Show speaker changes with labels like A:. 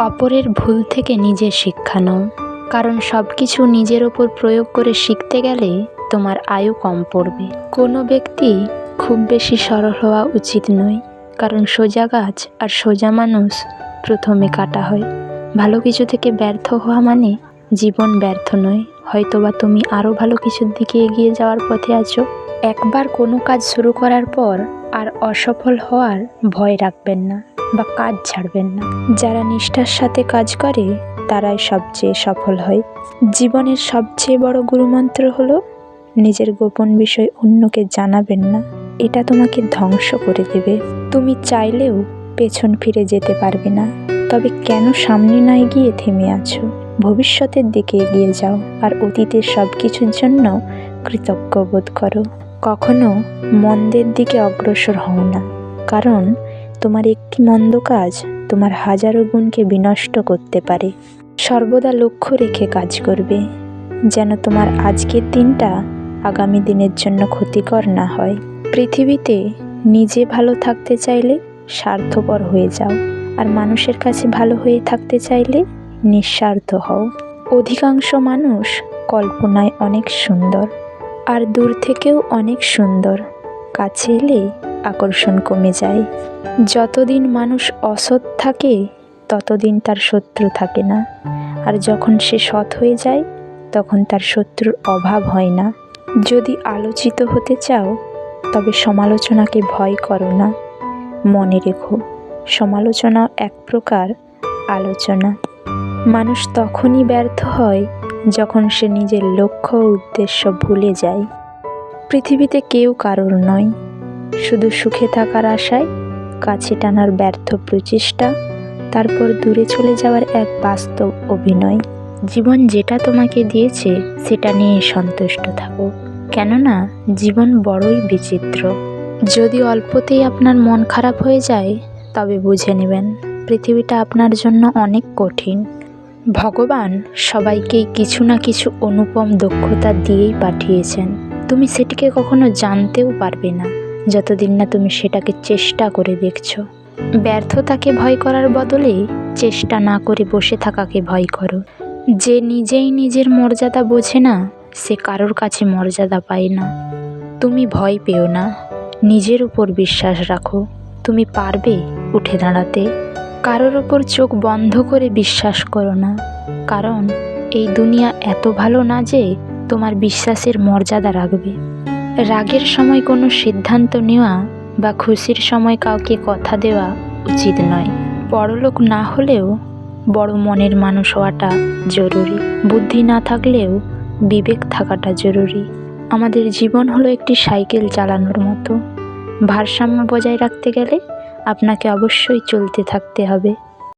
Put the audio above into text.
A: অপরের ভুল থেকে নিজে শিক্ষা নাও। কারণ সব কিছু নিজের ওপর প্রয়োগ করে শিখতে গেলে তোমার আয়ু কম পড়বে। কোনো ব্যক্তি খুব বেশি সরল হওয়া উচিত নয়। কারণ সোজা গাছ আর সোজা মানুষ প্রথমে কাটা হয়। ভালো কিছু থেকে ব্যর্থ হওয়া মানে জীবন ব্যর্থ নয়। হয়তোবা তুমি আরও ভালো কিছুর দিকে এগিয়ে যাওয়ার পথে আছো। একবার কোনো কাজ শুরু করার পর আর অসফল হওয়ার ভয় রাখবেন না বা কাজ ছাড়বেন না। যারা নিষ্ঠার সাথে কাজ করে, তারাই সবচেয়ে সফল হয়। জীবনের সবচেয়ে বড় গুরুমন্ত্র হলো, নিজের গোপন বিষয় অন্যকে জানাবেন না। এটা তোমাকে ধ্বংস করে দেবে। তুমি চাইলেও পেছন ফিরে যেতে পারবে না। তবে কেন সামনে না এগিয়ে থেমে আছো? ভবিষ্যতের দিকে এগিয়ে যাও আর অতীতের সব কিছুর জন্য কৃতজ্ঞ বোধ করো। কখনো মন্দের দিকে অগ্রসর হও না, কারণ তোমার একটি মন্দ কাজ তোমার হাজারো গুণকে বিনষ্ট করতে পারে। সর্বদা লক্ষ্য রেখে কাজ করবে, যেন তোমার আজকের দিনটা আগামী দিনের জন্য ক্ষতিকর না হয়। পৃথিবীতে নিজে ভালো থাকতে চাইলে স্বার্থপর হয়ে যাও, আর মানুষের কাছে ভালো হয়ে থাকতে চাইলে নিঃস্বার্থ হও। অধিকাংশ মানুষ কল্পনায় অনেক সুন্দর, আর দূর থেকেও অনেক সুন্দর। কাছে এলে আকর্ষণ কমে যায়। যতদিন মানুষ অসৎ থাকে, ততদিন তার শত্রু থাকে না। আর যখন সে সৎ হয়ে যায়, তখন তার শত্রুর অভাব হয় না। যদি আলোচিত হতে চাও, তবে সমালোচনাকে ভয় করো না। মনে রেখো সমালোচনা এক প্রকার আলোচনা। মানুষ তখনই ব্যর্থ হয় যখন সে নিজের লক্ষ্য উদ্দেশ্য ভুলে যায়। পৃথিবীতে কেউ কারোর নয়, শুধু সুখে থাকার আশায় কাছে টানার ব্যর্থ প্রচেষ্টা, তারপর দূরে চলে যাওয়ার এক বাস্তব অভিনয়। জীবন যেটা তোমাকে দিয়েছে, সেটা নিয়ে সন্তুষ্ট থাকো। কেননা, জীবন বড়ই বিচিত্র। যদি অল্পতেই আপনার মন খারাপ হয়ে যায়, তবে বুঝে নেবেন, পৃথিবীটা আপনার জন্য অনেক কঠিন। ভগবান সবাইকেই কিছু না কিছু অনুপম দক্ষতা দিয়েই পাঠিয়েছেন। তুমি সেটিকে কখনো জানতেও পারবে না, যতদিন না তুমি সেটাকে চেষ্টা করে দেখছ। ব্যর্থতাকে ভয় করার বদলে চেষ্টা না করে বসে থাকাকে ভয় করো। যে নিজেই নিজের মর্যাদা বোঝে না, সে কারোর কাছে মর্যাদা পায় না। তুমি ভয় পেও না, নিজের উপর বিশ্বাস রাখো। তুমি পারবে উঠে দাঁড়াতে। কারোর ওপর চোখ বন্ধ করে বিশ্বাস করো না। কারণ এই দুনিয়া এত ভালো না যে তোমার বিশ্বাসের মর্যাদা রাখবে। রাগের সময় কোনো সিদ্ধান্ত নেওয়া বা খুশির সময় কাউকে কথা দেওয়া উচিত নয়। বড়লোক না হলেও বড় মনের মানুষ হওয়াটা জরুরি। বুদ্ধি না থাকলেও বিবেক থাকাটা জরুরি। আমাদের জীবন হলো একটি সাইকেল চালানোর মতো। ভারসাম্য বজায় রাখতে গেলে আপনাকে অবশ্যই চলতে থাকতে হবে।